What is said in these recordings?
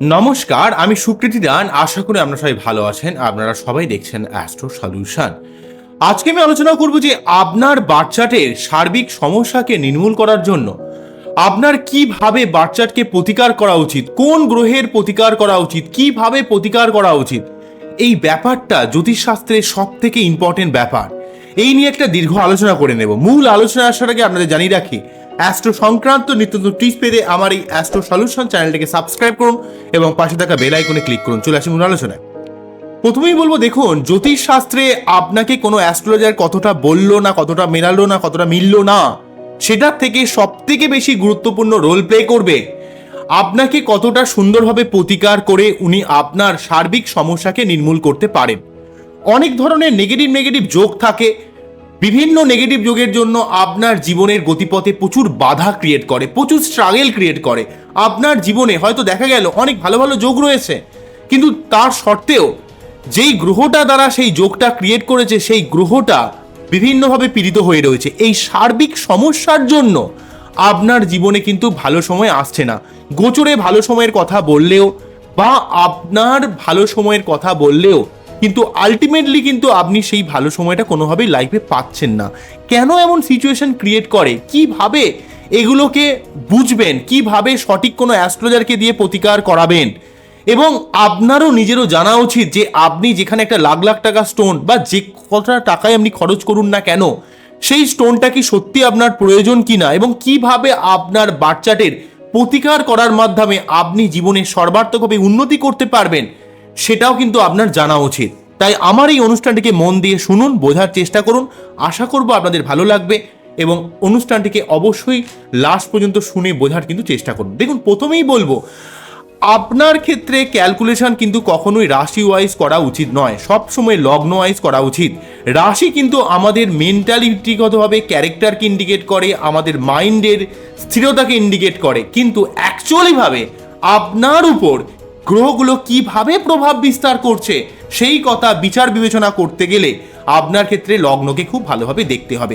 নমস্কার, আমি সুকৃতি দান। আশা করি আপনারা সবাই ভালো আছেন। আপনারা সবাই দেখছেন অ্যাস্ট্রো সলিউশন আজকে আমি আলোচনা করব যে আপনার বাচ্চাটের সার্বিক সমস্যাকে নির্মূল করার জন্য আপনার কীভাবে বাচ্চাটকে প্রতিকার করা উচিত, কোন গ্রহের প্রতিকার করা উচিত, কীভাবে প্রতিকার করা উচিত, এই ব্যাপারটা জ্যোতিষশাস্ত্রের সব থেকে ইম্পর্টেন্ট ব্যাপার। এই নিয়ে একটা দীর্ঘ আলোচনা করে নেব। মূল আলোচনা আসার আগে আপনাদের জানিয়ে রাখি অ্যাস্ট্রো সংক্রান্ত নিত্য নতুন টিপস পেতে আমার এই অ্যাস্ট্রো সলিউশন চ্যানেলটিকে সাবস্ক্রাইব করুন এবং পাশে থাকা বেল আইকনে ক্লিক করুন। চলে আসি মূল আলোচনায়। প্রথমেই বলব, দেখুন জ্যোতিষ শাস্ত্রে আপনাকে কোনো অ্যাস্ট্রোলজার কতটা বলল না, কতটা মেলালো না, কতটা মিললো না, সেটার থেকে সব থেকে বেশি গুরুত্বপূর্ণ রোল প্লে করবে। আপনাকে কতটা সুন্দরভাবে প্রতিকার করে উনি আপনার সার্বিক সমস্যাকে নির্মূল করতে পারেন। অনেক ধরনের নেগেটিভ নেগেটিভ যোগ থাকে বিভিন্ন নেগেটিভ যোগের জন্য আপনার জীবনের গতিপথে প্রচুর বাধা ক্রিয়েট করে, প্রচুর স্ট্রাগেল ক্রিয়েট করে। আপনার জীবনে হয়তো দেখা গেল অনেক ভালো ভালো যোগ রয়েছে, কিন্তু তার সত্ত্বেও যেই গ্রহটা দ্বারা সেই যোগটা ক্রিয়েট করেছে, সেই গ্রহটা বিভিন্নভাবে পীড়িত হয়ে রয়েছে। এই সার্বিক সমস্যার জন্য আপনার জীবনে কিন্তু ভালো সময় আসছে না। গোচরে ভালো সময়ের কথা বললেও বা আপনার ভালো সময়ের কথা বললেও কিন্তু আলটিমেটলি কিন্তু আপনি সেই ভালো সময়টা কোনোভাবেই লাইফে পাচ্ছেন না। কেন এমন সিচুয়েশন ক্রিয়েট করে? কীভাবে এগুলোকে বুঝবেন? কীভাবে সঠিক কোনো অ্যাস্ট্রোলজারকে দিয়ে প্রতিকার করাবেন? এবং আপনারও নিজেরও জানা উচিত যে আপনি যেখানে একটা লাখ লাখ টাকা স্টোন বা যে কতটা টাকায় আপনি খরচ করুন না কেন, সেই স্টোনটা কি সত্যি আপনার প্রয়োজন কিনা? এবং কীভাবে আপনার বাচ্চাটের প্রতিকার করার মাধ্যমে আপনি জীবনে সর্বার্থকভাবে উন্নতি করতে পারবেন? সেটাও কিন্তু আপনার জানা উচিত। তাই আমার এই অনুষ্ঠানটিকে মন দিয়ে শুনুন, বোঝার চেষ্টা করুন। আশা করব আপনাদের ভালো লাগবে এবং অনুষ্ঠানটিকে অবশ্যই লাস্ট পর্যন্ত শুনে বোঝার কিন্তু চেষ্টা করুন। দেখুন, প্রথমেই বলব, আপনার ক্ষেত্রে ক্যালকুলেশন কিন্তু কখনোই রাশি ওয়াইজ করা উচিত নয়। সব সময় লগ্ন ওয়াইজ করা উচিত। রাশি কিন্তু আমাদের মেন্টালিটিগতভাবে ক্যারেক্টারকে ইন্ডিকেট করে, আমাদের মাইন্ডের স্থিরতাকে ইন্ডিকেট করে। কিন্তু অ্যাকচুয়ালিভাবে আপনার উপর গ্রহগুলো কীভাবে প্রভাব বিস্তার করছে, সেই কথা বিচার বিবেচনা করতে গেলে আপনার ক্ষেত্রে লগ্নকে খুব ভালোভাবে দেখতে হবে।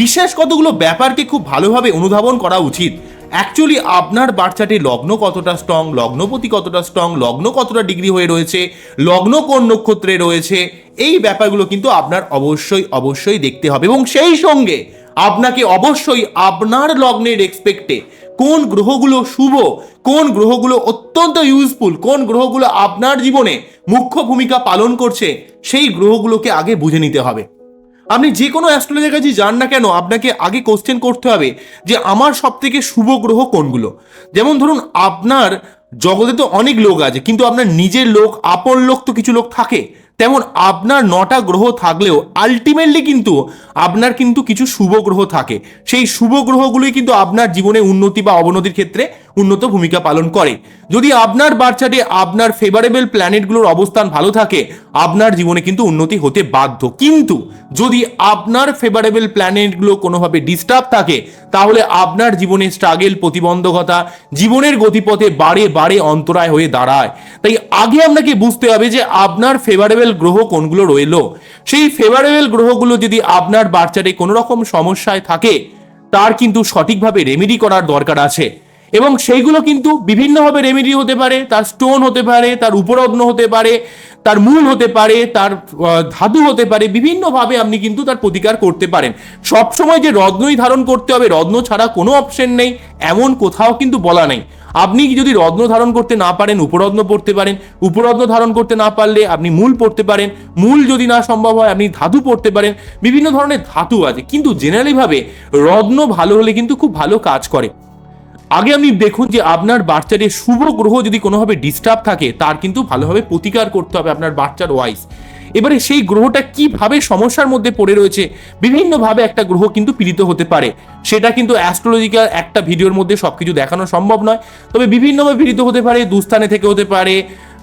বিশেষ কতগুলো ব্যাপারকে খুব ভালোভাবে অনুধাবন করা উচিত। অ্যাকচুয়ালি আপনার বাচ্চাটি লগ্ন কতটা স্ট্রং লগ্নপতি কতটা স্ট্রং লগ্ন কতটা ডিগ্রি হয়ে রয়েছে, লগ্ন কোন নক্ষত্রে রয়েছে, এই ব্যাপারগুলো কিন্তু আপনার অবশ্যই অবশ্যই দেখতে হবে। এবং সেই সঙ্গে আপনাকে অবশ্যই আপনার লগ্নের এক্সপেক্টে কোন গ্রহগুলো শুভ, কোন গ্রহগুলো অত্যন্ত ইউজফুল কোন গ্রহগুলো আপনার জীবনে মুখ্য ভূমিকা পালন করছে, সেই গ্রহগুলোকে আগে বুঝে নিতে হবে। আপনি যে কোনো অ্যাস্ট্রোলজার কাছে যান না কেন, আপনাকে আগে কোশ্চেন করতে হবে যে আমার সব থেকে শুভ গ্রহ কোনগুলো? যেমন ধরুন, আপনার জগতে তো অনেক লোক আছে, কিন্তু আপনার নিজের লোক, আপন লোক তো কিছু লোক থাকে। তেমন আপনার নটা গ্রহ থাকলেও আলটিমেটলি কিন্তু আপনার কিন্তু কিছু শুভ গ্রহ থাকে। সেই শুভ গ্রহগুলোই কিন্তু আপনার জীবনে উন্নতি বা অবনতির ক্ষেত্রে উন্নত ভূমিকা পালন করে। যদি আপনার বাচ্চাটি আপনার ফেভারেবল প্ল্যানেটগুলোর অবস্থান ভালো থাকে, আপনার জীবনে কিন্তু উন্নতি হতে বাধ্য। কিন্তু যদি আপনার ফেভারেবল প্ল্যানেটগুলো কোনোভাবে ডিস্টার্ব থাকে, তাহলে আপনার জীবনে স্ট্রাগেল প্রতিবন্ধকতা জীবনের গতিপথে বারে বারে অন্তরায় হয়ে দাঁড়ায়। তাই আগে আপনাকে বুঝতে হবে যে আপনার ফেভারেবল গ্রহ কোনগুলো রইল? সেই ফেভারেবল গ্রহগুলো যদি আপনার বাচ্চাটি কোনো রকম সমস্যায় থাকে, তার কিন্তু সঠিকভাবে রেমেডি করার দরকার আছে। এবং সেইগুলো কিন্তু বিভিন্নভাবে রেমেডি হতে পারে, তার স্টোন হতে পারে, তার উপরত্ন হতে পারে, তার মূল হতে পারে, তার ধাতু হতে পারে, বিভিন্নভাবে আপনি কিন্তু তার প্রতিকার করতে পারেন। সবসময় যে রত্নই ধারণ করতে হবে, রত্ন ছাড়া কোনো অপশন নেই, এমন কোথাও কিন্তু বলা নেই। আপনি যদি রত্ন ধারণ করতে না পারেন, উপরত্ন পড়তে পারেন, উপরত্ন ধারণ করতে না পারলে আপনি মূল পড়তে পারেন, মূল যদি না সম্ভব হয় আপনি ধাতু পড়তে পারেন, বিভিন্ন ধরনের ধাতু আছে। কিন্তু জেনারেলিভাবে রত্ন ভালো হলে কিন্তু খুব ভালো কাজ করে। আগে আপনি দেখুন যে আপনার বাচ্চাদের শুভ গ্রহ যদি কোনোভাবে ডিস্টার্ব থাকে, তার কিন্তু ভালোভাবে প্রতিকার করতে হবে আপনার বাচ্চার ওয়াইস এবারে সেই গ্রহটা কীভাবে সমস্যার মধ্যে পড়ে রয়েছে, বিভিন্নভাবে একটা গ্রহ কিন্তু পীড়িত হতে পারে। সেটা কিন্তু অ্যাস্ট্রোলজিক্যাল একটা ভিডিওর মধ্যে সব কিছু দেখানো সম্ভব নয়। তবে বিভিন্নভাবে পীড়িত হতে পারে, দুস্থানে থেকে হতে পারে,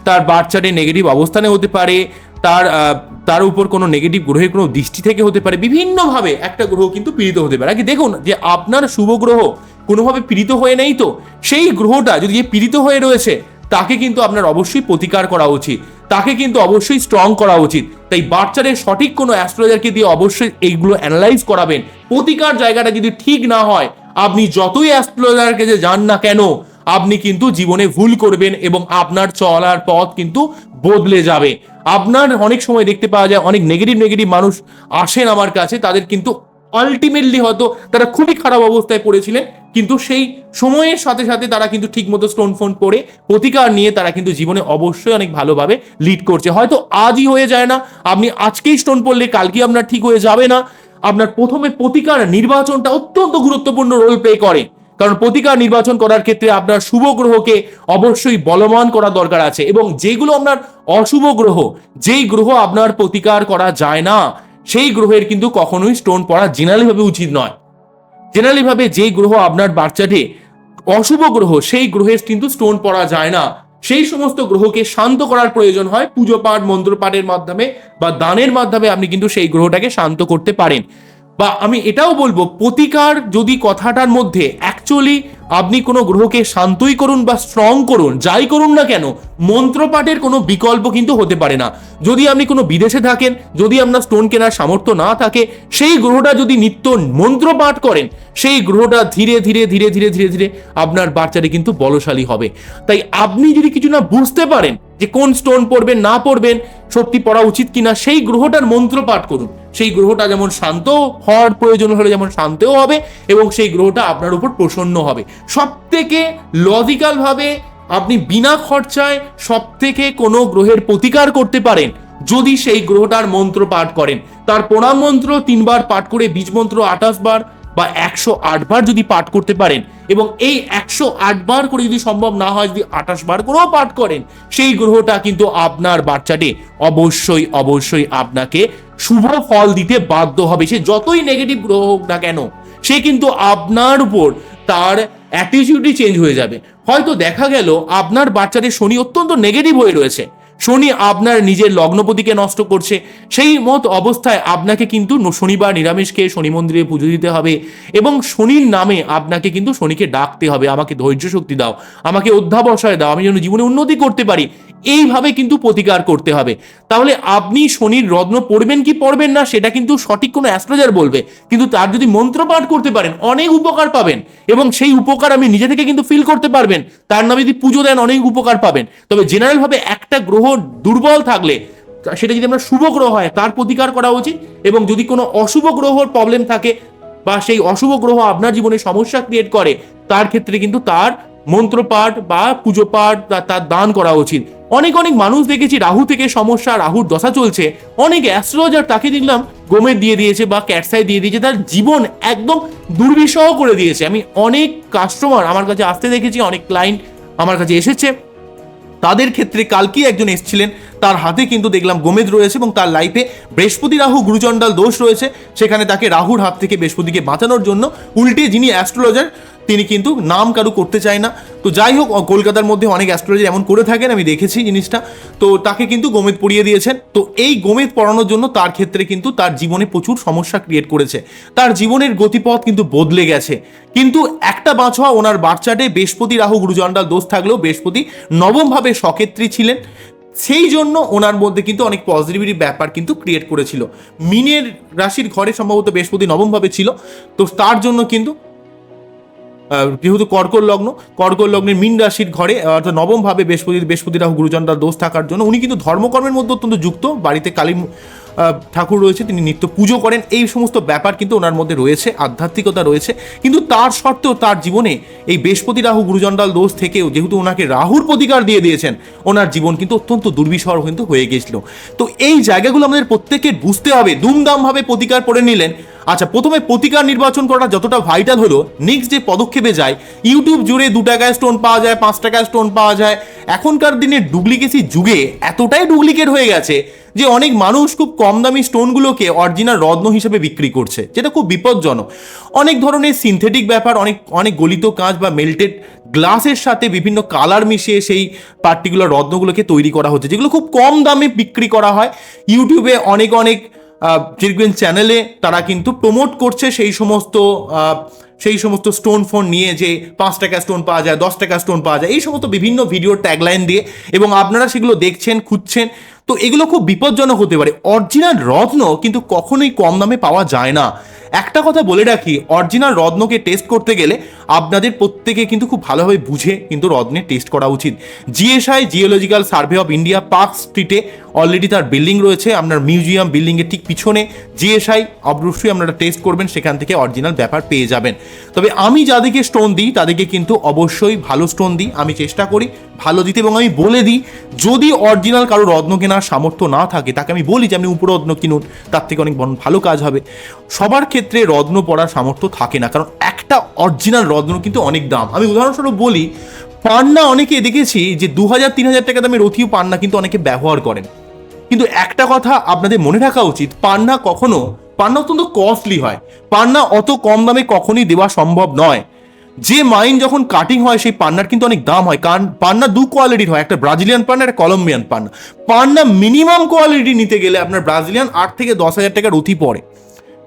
তার বাচ্চাটে নেগেটিভ অবস্থানে হতে পারে, তার তার উপর কোনো নেগেটিভ গ্রহের কোনো দৃষ্টি থেকে হতে পারে, বিভিন্নভাবে একটা গ্রহ কিন্তু পীড়িত হতে পারে। আগে দেখুন যে আপনার শুভ গ্রহ কোনোভাবে পীড়িত হয়ে নেই তো, সেই গ্রহটা যদি পীড়িত হয়ে রয়েছে, তাকে কিন্তু আপনার অবশ্যই প্রতিকার করা উচিত। তাকে কিন্তু অবশ্যই স্ট্রং করা উচিত। তাই বাচ্চাদের সঠিক কোনো অ্যাস্ট্রোলজারকে দিয়ে অবশ্যই এইগুলো অ্যানালাইজ করাবেন। প্রতিকার জায়গাটা যদি ঠিক না হয়, আপনি যতই অ্যাস্ট্রোলজারকে যে যান না কেন, আপনি কিন্তু জীবনে ভুল করবেন এবং আপনার চলার পথ কিন্তু বদলে যাবে। আপনার অনেক সময় দেখতে পাওয়া যায়, অনেক নেগেটিভ নেগেটিভ মানুষ আসেন আমার কাছে, তাদের কিন্তু আলটিমেটলি হয়তো তারা খুবই খারাপ অবস্থায় পড়েছিলেন, কিন্তু সেই সময়ের সাথে সাথে তারা কিন্তু ঠিকমতো স্টোন ফোন পড়ে প্রতিকার নিয়ে তারা কিন্তু জীবনে অবশ্যই অনেক ভালোভাবে লিড করছে। হয়তো আজই হয়ে যায় না, আপনি আজকেই স্টোন পড়লে কালকে আপনার ঠিক হয়ে যাবে না। আপনার প্রথমে প্রতিকার নির্বাচনটা অত্যন্ত গুরুত্বপূর্ণ রোল প্লে করে। কারণ প্রতিকার নির্বাচন করার ক্ষেত্রে আপনার শুভ গ্রহকে অবশ্যই বলবান করা দরকার আছে এবং যেগুলো আপনার অশুভ গ্রহ, যেই গ্রহ আপনার প্রতিকার করা যায় না সেই গ্রহের কিন্তু কখনোই স্টোন পড়া জেনারেলি ভাবে উচিত নয়। জেনারেলি ভাবে যেই গ্রহ আপনার বাচ্চাটে অশুভ গ্রহ, সেই গ্রহের কিন্তু স্টোন পড়া যায় না। সেই সমস্ত গ্রহকে শান্ত করার প্রয়োজন হয়, পুজো পাঠ, মন্ত্র পাঠের মাধ্যমে বা দানের মাধ্যমে আপনি কিন্তু সেই গ্রহটাকে শান্ত করতে পারেন। বা আমি এটাও বলব, প্রতিকার যদি কথাটার মধ্যে অ্যাকচুয়ালি আপনি কোনো গ্রহকে শান্তই করুন বা স্ট্রং করুন, যাই করুন না কেন মন্ত্রপাঠের কোনো বিকল্প কিন্তু হতে পারে না। যদি আপনি কোনো বিদেশে থাকেন, যদি আপনার স্টোন কেনার সামর্থ্য না থাকে, সেই গ্রহটা যদি নিত্য মন্ত্রপাঠ করেন, সেই গ্রহটা ধীরে ধীরে ধীরে ধীরে ধীরে ধীরে আপনার বাচ্চাটি কিন্তু বলশালী হবে। তাই আপনি যদি কিছু না বুঝতে পারেন যে কোন স্টোন পড়বেন, না পড়বেন সত্যি পড়া উচিত কিনা, সেই গ্রহটার মন্ত্র পাঠ করুন। সেই গ্রহটা যেমন শান্ত হওয়ার প্রয়োজন হলে যেমন শান্তও হবে এবং সেই গ্রহটা আপনার উপর প্রসন্ন হবে। সব থেকে লজিক্যাল ভাবে আপনি বিনা খরচায় সব থেকে কোনো গ্রহের প্রতিকার করতে পারেন যদি সেই গ্রহটার মন্ত্র পাঠ করেন। তার প্রণাম মন্ত্র তিনবার পাঠ করে বীজ মন্ত্র আঠাশ বার বা একশো বার যদি পাঠ করতে পারেন এবং এই একশো বার করে যদি সম্ভব না হয় যদি আঠাশ বার করেও পাঠ করেন, সেই গ্রহটা কিন্তু আপনার বাচ্চাটি অবশ্যই অবশ্যই আপনাকে শুভ ফল দিতে বাধ্য হবে। সে যতই নেগেটিভ গ্রহ হোক না কেন, সে কিন্তু আপনার উপর তার অ্যাটিটিউডই চেঞ্জ হয়ে যাবে। হয়তো দেখা গেল আপনার বাচ্চাদের শনি অত্যন্ত নেগেটিভ হয়ে রয়েছে। শনি আপনার নিজের লগ্নপতিকে নষ্ট করছে। সেই মত অবস্থায় আপনাকে কিন্তু শনিবার নিরামিষকে শনি মন্দিরে পুজো দিতে হবে এবং শনির নামে আপনাকে কিন্তু শনিকে ডাকতে হবে। আমাকে ধৈর্য শক্তি দাও, আমাকে অধ্যাবসায় দাও, আমি যেন জীবনে উন্নতি করতে পারি। এইভাবে কিন্তু প্রতিকার করতে হবে। তাহলে আপনি শনির রত্ন পড়বেন কি পড়বেন না, সেটা কিন্তু সঠিক কোনো অ্যাস্ট্রোলজার বলবে। কিন্তু তার যদি মন্ত্রপাঠ করতে পারেন, অনেক উপকার পাবেন এবং সেই উপকার আপনি নিজে থেকে কিন্তু ফিল করতে পারবেন। তার নামে যদি পুজো দেন, অনেক উপকার পাবেন। তবে জেনারেলভাবে একটা গ্রহ দুর্বল থাকলে, সেটা যদি আমরা শুভ গ্রহ হয়, তার প্রতিকার করা উচিত এবং যদি কোনো অশুভ গ্রহর প্রবলেম থাকে বা সেই অশুভ গ্রহ আপনার জীবনে সমস্যা ক্রিয়েট করে, তার ক্ষেত্রে কিন্তু তার মন্ত্রপাঠ বা পুজো পাঠ বা তার দান করা উচিত। অনেক অনেক মানুষ দেখেছি রাহু থেকে সমস্যা, রাহুর দশা চলছে। অনেক অ্যাস্ট্রোলজার তাকে দেখলাম গোমের দিয়ে দিয়েছে বা ক্যাটসাই দিয়ে দিয়েছে, তার জীবন একদম দুর্বিষহ করে দিয়েছে। আমি অনেক কাস্টমার আমার কাছে আসতে দেখেছি, অনেক ক্লায়েন্ট আমার কাছে এসেছে। তাদের ক্ষেত্রে কালকেই একজন এসেছিলেন, তার হাতে কিন্তু দেখলাম গোমেদ রয়েছে এবং তার লাইফে বৃহস্পতি, রাহু গুরুচণ্ডাল দোষ রয়েছে। সেখানে তাকে রাহুর হাত থেকে বৃহস্পতিকে বাঁচানোর জন্য উল্টে যিনি অ্যাস্ট্রোলজার তিনি কিন্তু নাম কারু করতে চায় না। তো যাই হোক, কলকাতার মধ্যে অনেক অ্যাস্ট্রোলজার এমন করে থাকেন, আমি দেখেছি জিনিসটা। তো তাকে কিন্তু গোমেদ পড়িয়ে দিয়েছেন। তো এই গোমেদ পড়ানোর জন্য তার ক্ষেত্রে কিন্তু তার জীবনে প্রচুর সমস্যা ক্রিয়েট করেছে। তার জীবনের গতিপথ কিন্তু বদলে গেছে। কিন্তু একটা বাঁচোয়া ওনার বাচ্চাটে বৃহস্পতি, রাহু গুরুচণ্ডাল দোষ থাকলেও বৃহস্পতি নবমভাবে সক্ষেত্রী ছিলেন। সেই জন্য ওনার মধ্যে কিন্তু অনেক পজিটিভিটি ব্যাপার কিন্তু ক্রিয়েট করেছিল। মিনের রাশির ঘরে সম্ভবত বৃহস্পতি নবমভাবে ছিল। তো তার জন্য কিন্তু যেহেতু কর্কট লগ্ন কর্কট লগ্নের মিন রাশির ঘরে অর্থাৎ নবম ভাবে বৃহস্পতি বৃহস্পতি রাহু গুরুচন্দ্রার দোষ থাকার জন্য উনি কিন্তু ধর্মকর্মের মধ্যে অত্যন্ত যুক্ত। বাড়িতে কালী ঠাকুর রয়েছে, তিনি নিত্য পুজো করেন। এই সমস্ত ব্যাপার কিন্তু ওনার মধ্যে রয়েছে, আধ্যাত্মিকতা রয়েছে। কিন্তু তার সত্ত্বেও তার জীবনে এই বৃহস্পতি রাহু গুরুচণ্ডাল দোষ থেকেও যেহেতু ওনাকে রাহুর প্রতিকার দিয়ে দিয়েছেন, ওনার জীবন কিন্তু অত্যন্ত দুর্বিষহ কিন্তু হয়ে গেছিল তো এই জায়গাগুলো আমাদের প্রত্যেকের বুঝতে হবে দুমদামভাবে প্রতিকার করে নিলেন। আচ্ছা প্রথমে প্রতিকার নির্বাচন করাটা যতটা ভাইটাল হলো নেক্সট যে পদক্ষেপে যায় ইউটিউব জুড়ে দু টাকায় স্টোন পাওয়া যায়, পাঁচ টাকায় স্টোন পাওয়া যায়। এখনকার দিনে ডুপ্লিকেসি যুগে এতটাই ডুপ্লিকেট হয়ে গেছে যে অনেক মানুষ খুব কম দামি স্টোনগুলোকে অরিজিনাল রত্ন হিসেবে বিক্রি করছে, যেটা খুব বিপজ্জনক। অনেক ধরনের সিনথেটিক ব্যাপার, অনেক অনেক গলিত কাঁচ বা মেল্টেড গ্লাসের সাথে বিভিন্ন কালার মিশিয়ে সেই পার্টিকুলার রত্নগুলোকে তৈরি করা হচ্ছে, যেগুলো খুব কম দামে বিক্রি করা হয়। ইউটিউবে অনেক অনেক চিরগুয়েন চ্যানেলে তারা কিন্তু প্রমোট করছে সেই সমস্ত সেই সমস্ত স্টোন ফোন নিয়ে যে পাঁচ টাকা স্টোন পাওয়া যায়, দশ টাকা স্টোন পাওয়া যায়, এই সমস্ত বিভিন্ন ভিডিও ট্যাগলাইন দিয়ে এবং আপনারা সেগুলো দেখছেন, খুঁজছেন, তো এগুলো খুব বিপজ্জনক হতে পারে। অরিজিনাল রত্ন কিন্তু কখনোই কম দামে পাওয়া যায় না। একটা কথা বলে রাখি অরিজিনাল রত্নকে টেস্ট করতে গেলে আপনাদের প্রত্যেকে কিন্তু খুব ভালোভাবে বুঝে কিন্তু রত্নে টেস্ট করা উচিত। GSI Geological Survey of India Park স্ট্রিটে অলরেডি তার বিল্ডিং রয়েছে, আপনার মিউজিয়াম বিল্ডিংয়ের ঠিক পিছনে জিএসআই অবশ্যই আপনারা টেস্ট করবেন, সেখান থেকে অরিজিনাল ব্যাপার পেয়ে যাবেন। তবে আমি যাদেরকে স্টোন দিই, তাদেরকে কিন্তু অবশ্যই ভালো স্টোন দিই, আমি চেষ্টা করি ভালো দিতে এবং আমি বলে দিই, যদি অরিজিনাল কারও রত্ন কেনার সামর্থ্য না থাকে, তাকে আমি বলি যে আপনি উপরত্ন কিনুন, তার থেকে অনেক ভালো কাজ হবে। সবার ক্ষেত্রে রত্ন পড়ার সামর্থ্য থাকে না, কারণ একটা অরিজিনাল রত্ন কিন্তু অনেক দাম। আমি উদাহরণস্বরূপ বলি, পান্না, অনেকে দেখেছি যে দু হাজার তিন হাজার টাকা দামের রথিও পান্না কিন্তু অনেকে ব্যবহার করেন। কিন্তু একটা কথা আপনাদের মনে রাখা উচিত, পান্না কখনো, পান্না অত্যন্ত কস্টলি হয়। পান্না অত কম দামে কখনই দেওয়া সম্ভব নয়। যে মাইন যখন কাটিং হয়, সেই পান্নার কিন্তু অনেক দাম হয়, কারণ পান্না দু কোয়ালিটির হয়, একটা ব্রাজিলিয়ান পান্না একটা কলম্বিয়ান পান্না। পান্না মিনিমাম কোয়ালিটি নিতে গেলে আপনার ব্রাজিলিয়ান আট থেকে দশ হাজার টাকার রথি পড়ে।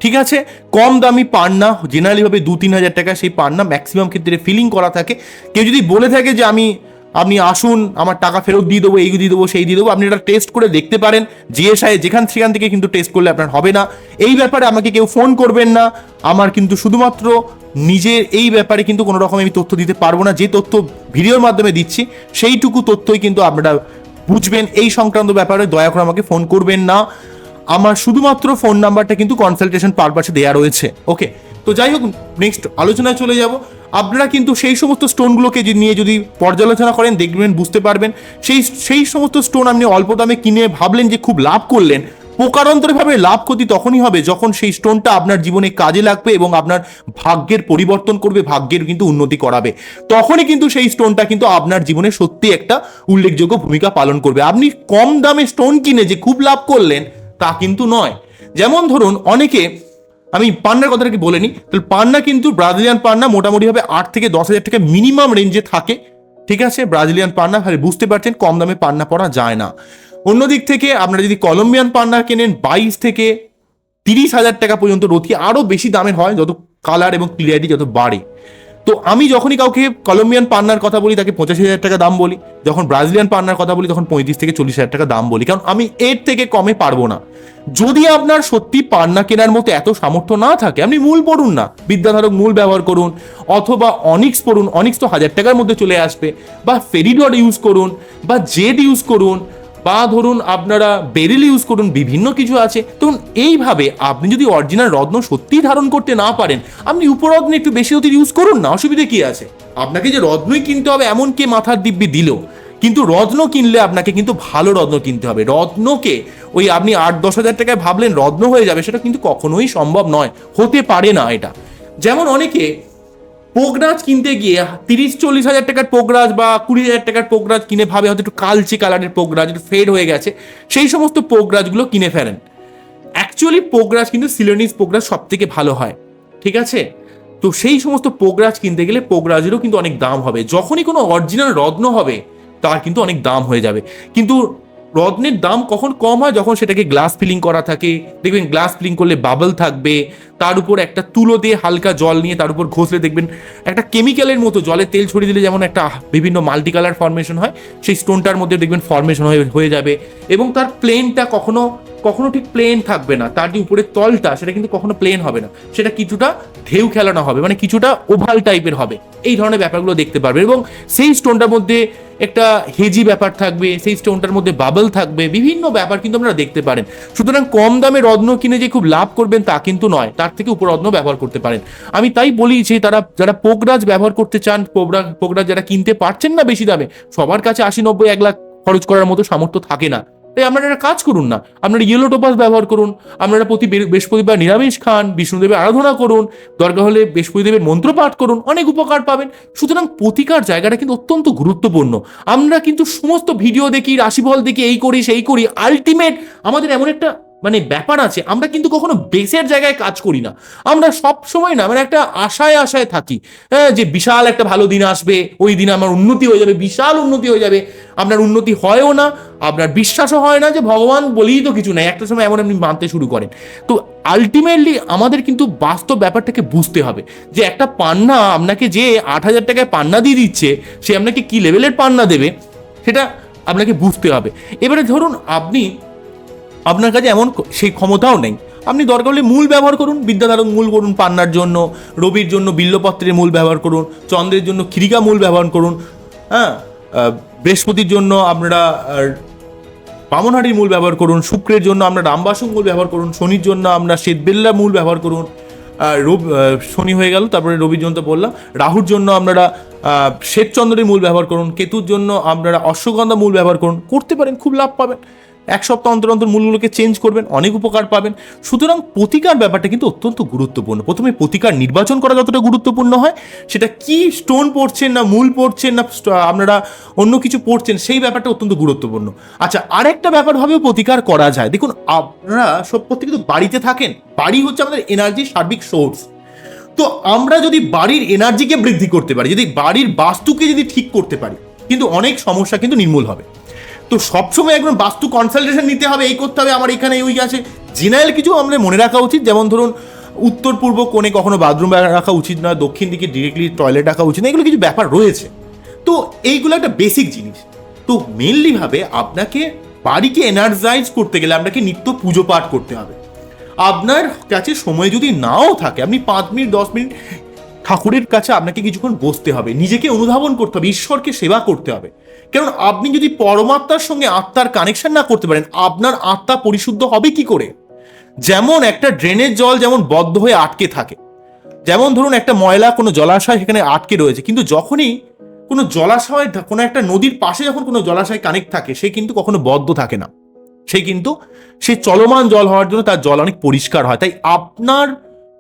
ঠিক আছে? কম দামি পান্না জেনারেলিভাবে দু তিন হাজার টাকা, সেই পান্না ম্যাক্সিমাম ক্ষেত্রে ফিলিং করা থাকে। কেউ যদি বলে থাকে যে আমি আপনি আসুন, আমার টাকা ফেরত দিয়ে দেবো, এই দিয়ে দেবো, সেই দিয়ে দেবো। আপনি এটা টেস্ট করে দেখতে পারেন জিএসআই যেখান সেখান থেকে কিন্তু টেস্ট করলে আপনার হবে না। এই ব্যাপারে আমাকে কেউ ফোন করবেন না। আমার কিন্তু শুধুমাত্র নিজের এই ব্যাপারে কিন্তু কোনো রকম আমি তথ্য দিতে পারব না। যে তথ্য ভিডিওর মাধ্যমে দিচ্ছি, সেইটুকু তথ্যই কিন্তু আপনারা বুঝবেন। এই সংক্রান্ত ব্যাপারে দয়া করে আমাকে ফোন করবেন না। আমার শুধুমাত্র ফোন নাম্বারটা কিন্তু কনসালটেশন পারপাসে দেওয়া রয়েছে। ওকে তো যাই হোক নেক্সট আলোচনায় চলে যাব। আপনারা কিন্তু সেই সমস্ত স্টোনগুলোকে নিয়ে যদি পর্যালোচনা করেন, দেখবেন, বুঝতে পারবেন, সেই সেই সমস্ত স্টোন আপনি অল্প দামে কিনে ভাবলেন যে খুব লাভ করলেন। প্রকারান্তরভাবে লাভ ক্ষতি তখনই হবে যখন সেই স্টোনটা আপনার জীবনে কাজে লাগবে এবং আপনার ভাগ্যের পরিবর্তন করবে, ভাগ্যের কিন্তু উন্নতি করাবে। তখনই কিন্তু সেই স্টোনটা কিন্তু আপনার জীবনে সত্যি একটা উল্লেখযোগ্য ভূমিকা পালন করবে। আপনি কম দামে স্টোন কিনে যে খুব লাভ করলেন, তা কিন্তু নয়। যেমন ধরুন, অনেকে আমি পান্নার কথাটা কি বলে নিই তাহলে পান্না কিন্তু ব্রাজিলিয়ান পান্না মোটামুটিভাবে আট থেকে দশ হাজার টাকা মিনিমাম রেঞ্জে থাকে। ঠিক আছে? ব্রাজিলিয়ান পান্না, তাহলে বুঝতে পারছেন, কম দামে পান্না পড়া যায় না। অন্যদিক থেকে আপনারা যদি কলম্বিয়ান পান্না কেনেন, বাইশ থেকে তিরিশ হাজার টাকা পর্যন্ত রথি আরও বেশি দামের হয়, যত কালার এবং ক্লিয়ারিটি যত বাড়ে। তো আমি যখনই কাউকে কলম্বিয়ান পান্নার কথা বলি, তাকে পঁচাশি হাজার টাকা দাম বলি, যখন ব্রাজিলিয়ান পান্নার কথা বলি, তখন পঁয়ত্রিশ থেকে চল্লিশ হাজার টাকা দাম বলি, কারণ আমি এর থেকে কমে পারব না। যদি আপনার সত্যি পান্না কেনার মতো এত সামর্থ্য না থাকে, আপনি মূল পড়ুন না, বিদ্যাধারক মূল ব্যবহার করুন, অথবা অনিক্স পড়ুন অনিক্স তো হাজার টাকার মধ্যে চলে আসবে, বা ফেরিডট ইউজ করুন, বা জেড ইউজ করুন বা ধরুন আপনারা বেরিল ইউজ করুন, বিভিন্ন কিছু আছে। তখন এইভাবে আপনি যদি অরিজিনাল রত্ন সত্যিই ধারণ করতে না পারেন, আপনি উপরত্ন একটু বেশি অতি ইউজ করুন, না অসুবিধে কি আছে? আপনাকে যে রত্নই কিনতে হবে, এমন কে মাথার দিব্যি দিল? কিন্তু রত্ন কিনলে আপনাকে কিন্তু ভালো রত্ন কিনতে হবে। রত্নকে ওই আপনি আট, দশ হাজার টাকায় ভাবলেন রত্ন হয়ে যাবে, সেটা কিন্তু কখনোই সম্ভব নয়। হতে পারে না এটা। যেমন অনেকে পোকরাজ কিনতে গিয়ে তিরিশ, চল্লিশ হাজার টাকার পোকরাজ বা কুড়ি হাজার টাকার পোকরাজ কিনে ভাবে হয়তো একটু কালচে কালারের পোকরাজ একটু ফেড হয়ে গেছে, সেই সমস্ত পোকরাজগুলো কিনে ফেলেন। অ্যাকচুয়ালি পোকরাজ কিন্তু সিলোনিস পোকরাজ সব থেকে ভালো হয়, ঠিক আছে? তো সেই সমস্ত পোকরাজ কিনতে গেলে পোকরাজেরও কিন্তু অনেক দাম হবে। যখনই কোনো অরিজিনাল রত্ন হবে, তার কিন্তু অনেক দাম হয়ে যাবে। কিন্তু রত্নের দাম কখন কম হয়? যখন সেটাকে গ্লাস ফিলিং করা থাকে। দেখবেন গ্লাস ফিলিং করলে বাবল থাকবে। তার উপর একটা তুলো দিয়ে হালকা জল নিয়ে তার উপর ঘষলে দেখবেন একটা কেমিক্যালের মতো জলে তেল ছড়িয়ে দিলে যেমন একটা বিভিন্ন মাল্টি কালার ফর্মেশন হয়, সেই স্টোনটার মধ্যে দেখবেন ফর্মেশন হয়ে হয়ে যাবে। এবং তার প্লেনটা কখনো কখনো ঠিক প্লেন থাকবে না। তার যে উপরের তলটা, সেটা কিন্তু কখনো প্লেন হবে না। সেটা কিছুটা ঢেউ খেলানো হবে। মানে কিছুটা ওভাল টাইপের হবে। এই ধরনের ব্যাপারগুলো দেখতে পারবে এবং সেই স্টোনটার মধ্যে একটা হেজি ব্যাপার থাকবে, সেই স্টোনটার মধ্যে বাবল থাকবে, বিভিন্ন ব্যাপার কিন্তু আপনারা দেখতে পারেন। সুতরাং কম দামে রত্ন কিনে যে খুব লাভ করবেন তা কিন্তু নয়, তার থেকে উপরত্ন ব্যবহার করতে পারেন। আমি তাই বলি যে তারা, যারা পোকরাজ ব্যবহার করতে চান পোকরাজ যারা কিনতে পারছেন না বেশি দামে, সবার কাছে আশি নব্বই, এক লাখ খরচ করার মতো সামর্থ্য থাকে না। তাই আপনারা একটা কাজ করুন না, আপনারা ইয়েলো টোপাস ব্যবহার করুন, আপনারা প্রতি বৃহস্পতিবার নিরামিষ খান, বিষ্ণুদেবের আরাধনা করুন, দরকার হলে বৃহস্পতিদেবের মন্ত্র পাঠ করুন, অনেক উপকার পাবেন। সুতরাং প্রতিকার জায়গাটা কিন্তু অত্যন্ত গুরুত্বপূর্ণ। আমরা কিন্তু সমস্ত ভিডিও দেখি, রাশিফল দেখি, এই করি, সেই করি আলটিমেট আমাদের এমন একটা মানে ব্যাপার আছে, আমরা কিন্তু কখনো বেসের জায়গায় কাজ করি না। আমরা সব সময় না মানে একটা আশায় আশায় থাকি হ্যাঁ যে বিশাল একটা ভালো দিন আসবে, ওই দিন আমার উন্নতি হয়ে যাবে, বিশাল উন্নতি হয়ে যাবে। আপনার উন্নতি হয়ও না, আপনার বিশ্বাসও হয় না যে ভগবান বলেই তো কিছু নাই, একটা সময় এমন আপনি মানতে শুরু করেন। তো আলটিমেটলি আমাদের কিন্তু বাস্তব ব্যাপারটাকে বুঝতে হবে, যে একটা পান্না আপনাকে যে আট হাজার টাকায় পান্না দিয়ে দিচ্ছে, সে আপনাকে কি লেভেলের পান্না দেবে, সেটা আপনাকে বুঝতে হবে। এবারে ধরুন আপনি আপনার কাছে এমন সেই ক্ষমতাও নেই। আপনি দরকার হলে মূল ব্যবহার করুন বিদ্যাধারণ মূল করুন পান্নার জন্য রবির জন্য বিল্লপত্রের মূল ব্যবহার করুন চন্দ্রের জন্য খিরিকা মূল ব্যবহার করুন হ্যাঁ? বৃহস্পতির জন্য আপনারা আহ, বামনহাটির মূল ব্যবহার করুন শুক্রের জন্য আমরা রামবাসুক মূল ব্যবহার করুন শনির জন্য আমরা শ্বেতবেল্লা মূল ব্যবহার করুন রবি শনি হয়ে গেল তারপরে রবির জন্য তো বললাম রাহুর জন্য আপনারা শ্বেতচন্দ্রের মূল ব্যবহার করুন কেতুর জন্য আপনারা অশ্বগন্ধা মূল ব্যবহার করুন করতে পারেন খুব লাভ পাবেন। এক সপ্তাহ অন্তর অন্তর মূলগুলোকে চেঞ্জ করবেন, অনেক উপকার পাবেন। সুতরাং প্রতিকার ব্যাপারটা কিন্তু অত্যন্ত গুরুত্বপূর্ণ। প্রথমে প্রতিকার নির্বাচন করা যতটা গুরুত্বপূর্ণ হয়, সেটা কি স্টোন পড়ছেন না, মূল পড়ছেন না আপনারা অন্য কিছু পড়ছেন, সেই ব্যাপারটা অত্যন্ত গুরুত্বপূর্ণ। আচ্ছা আরেকটা ব্যাপারভাবেও প্রতিকার করা যায়। দেখুন, আপনারা সব প্রত্যেকে তো বাড়িতে থাকেন, বাড়ি হচ্ছে আমাদের এনার্জির সার্বিক সোর্স তো আমরা যদি বাড়ির এনার্জিকে বৃদ্ধি করতে পারি, যদি বাড়ির বাস্তুকে যদি ঠিক করতে পারি, কিন্তু অনেক সমস্যা কিন্তু নির্মূল হবে। তো সবসময় একদম বাস্তু কনসালটেশন নিতে হবে, এই করতে হবে, আমার এখানে ওই আছে। জেনারেল কিছু আমাদের মনে রাখা উচিত, যেমন ধরুন উত্তর পূর্ব কোণে কখনো বাথরুম রাখা উচিত নয়, দক্ষিণ দিকে ডিরেক্টলি টয়লেট রাখা উচিত না এগুলো কিছু ব্যাপার রয়েছে। তো এইগুলো একটা বেসিক জিনিস। তো মেনলিভাবে আপনাকে বাড়িকে এনার্জাইজ করতে গেলে আপনাকে নিত্য পুজো পাঠ করতে হবে। আপনার কাছে সময় যদি নাও থাকে, আপনি পাঁচ মিনিট, দশ মিনিট ঠাকুরের কাছে আপনাকে কিছুক্ষণ বসতে হবে, নিজেকে অনুধাবন করতে হবে, ঈশ্বরকে সেবা করতে হবে। কারণ আপনি যদি পরমাত্মার সঙ্গে আত্মার কানেকশন না করতে পারেন, আপনার আত্মা পরিশুদ্ধ হবে কি করে? যেমন একটা ড্রেনের জল যেমন বদ্ধ হয়ে আটকে থাকে, যেমন ধরুন একটা ময়লা কোনো জলাশয় সেখানে আটকে রয়েছে, কিন্তু যখনই কোনো জলাশয়, কোনো একটা নদীর পাশে যখন কোনো জলাশয় কানেক্ট থাকে, সে কিন্তু কখনো বদ্ধ থাকে না। সে কিন্তু, সে চলমান জল হওয়ার জন্য তার জল অনেক পরিষ্কার হয়। তাই আপনার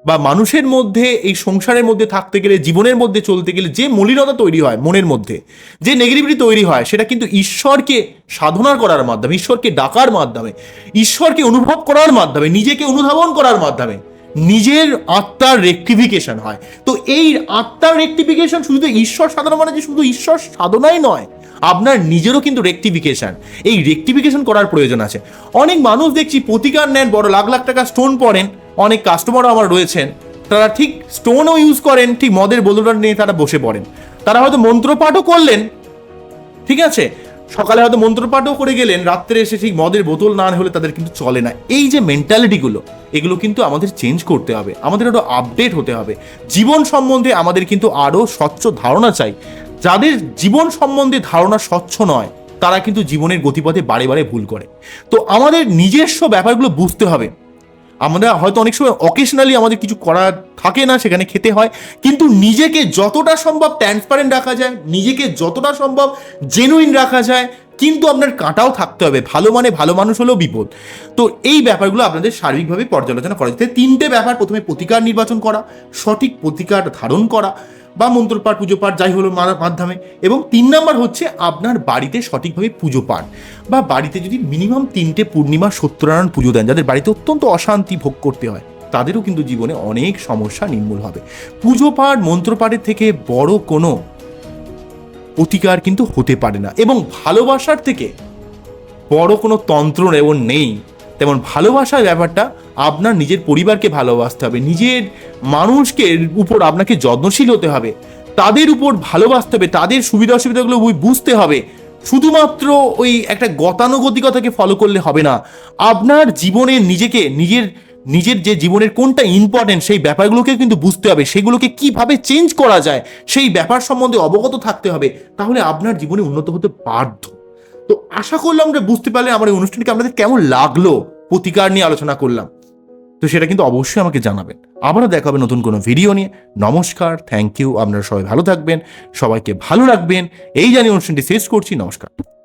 বা মানুষের মধ্যে, এই সংসারের মধ্যে থাকতে গেলে, জীবনের মধ্যে চলতে গেলে যে মলিনতা তৈরি হয় মনের মধ্যে, যে নেগেটিভিটি তৈরি হয়, সেটা কিন্তু ঈশ্বরকে সাধনা করার মাধ্যমে, ঈশ্বরকে ডাকার মাধ্যমে, ঈশ্বরকে অনুভব করার মাধ্যমে, নিজেকে অনুধাবন করার মাধ্যমে নিজের আত্মার রেক্টিফিকেশন হয়। তো এই আত্মার রেক্টিফিকেশন শুধু ঈশ্বর সাধনা মানে যে শুধু ঈশ্বর সাধনাই নয়, আপনার নিজেরও কিন্তু রেক্টিফিকেশন এই রেক্টিফিকেশন করার প্রয়োজন আছে। অনেক মানুষ দেখছি প্রতিকার নেন, বড় লাখ লাখ টাকা স্টোন পড়েন অনেক কাস্টমারও আমার রয়েছেন। তারা ঠিক স্টোনও ইউজ করেন, ঠিক মদের বোতলটা নিয়ে তারা বসে পড়েন। তারা হয়তো মন্ত্রপাঠও করলেন, ঠিক আছে? সকালে হয়তো মন্ত্রপাঠও করে গেলেন, রাত্রে এসে ঠিক মদের বোতল না হলে তাদের কিন্তু চলে না। এই যে মেন্টালিটিগুলো এগুলো কিন্তু আমাদের চেঞ্জ করতে হবে, আমাদের আরও আপডেট হতে হবে। জীবন সম্বন্ধে আমাদের কিন্তু আরও স্বচ্ছ ধারণা চাই। যাদের জীবন সম্বন্ধে ধারণা স্বচ্ছ নয়, তারা কিন্তু জীবনের গতিপথে বারে বারে ভুল করে। তো আমাদের নিজস্ব ব্যাপারগুলো বুঝতে হবে। আমরা হয়তো অনেক সময় অকেশনালি আমাদের কিছু করা থাকে না, সেখানে খেতে হয়। কিন্তু নিজেকে যতটা সম্ভব ট্রান্সপারেন্ট রাখা যায়, নিজেকে যতটা সম্ভব জেনুইন রাখা যায় কিন্তু আপনার কাঁটাও থাকতে হবে। ভালো মানে ভালো মানুষ হলেও বিপদ। তো এই ব্যাপারগুলো আপনাদের সার্বিকভাবে পর্যালোচনা করা যেতে তিনটে ব্যাপার প্রথমে প্রতিকার নির্বাচন করা, সঠিক প্রতিকার ধারণ করা বা মন্ত্রপাঠ পুজো পাঠ, যাই হলো মাধ্যমে। এবং তিন নাম্বার হচ্ছে আপনার বাড়িতে সঠিকভাবে পুজো পাঠ বা বাড়িতে যদি মিনিমাম তিনটে পূর্ণিমা সত্যনারায়ণ পুজো দেন, যাদের বাড়িতে অত্যন্ত অশান্তি ভোগ করতে হয়, তাদেরও কিন্তু জীবনে অনেক সমস্যা নির্মূল হবে। পুজো পাঠ মন্ত্রপাঠের থেকে বড় কোনো প্রতিকার কিন্তু হতে পারে না। এবং ভালোবাসার থেকে বড় কোনো তন্ত্র এবং নেই। তেমন ভালোবাসার ব্যাপারটা আপনার নিজের পরিবারকে ভালোবাসতে হবে। নিজের মানুষকে উপর আপনাকে যত্নশীল হতে হবে। তাদের উপর ভালোবাসতে হবে। তাদের সুবিধা অসুবিধাগুলো বুঝতে হবে। শুধুমাত্র ওই একটা গতানুগতিকতাকে ফলো করলে হবে না। আপনার জীবনে নিজেকে, নিজের নিজের যে জীবনের কোনটা ইম্পর্টেন্ট সেই ব্যাপারগুলোকে কিন্তু বুঝতে হবে, সেগুলোকে কীভাবে চেঞ্জ করা যায়, সেই ব্যাপার সম্বন্ধে অবগত থাকতে হবে, তাহলে আপনার জীবনে উন্নত হতে বাধ্য। তো আশা করলাম যে বুঝতে পারলে আমার এই অনুষ্ঠানকে আপনাদের কেমন লাগল, প্রতিকার নিয়ে আলোচনা করলাম। তো সেটা কিন্তু অবশ্যই আমাকে জানাবেন। আবারও দেখা হবে নতুন কোনো ভিডিও নিয়ে। নমস্কার থ্যাংক ইউ আপনারা সবাই ভালো থাকবেন, সবাইকে ভালো রাখবেন। এই জানিয়ে অনুষ্ঠানটি শেষ করছি, নমস্কার।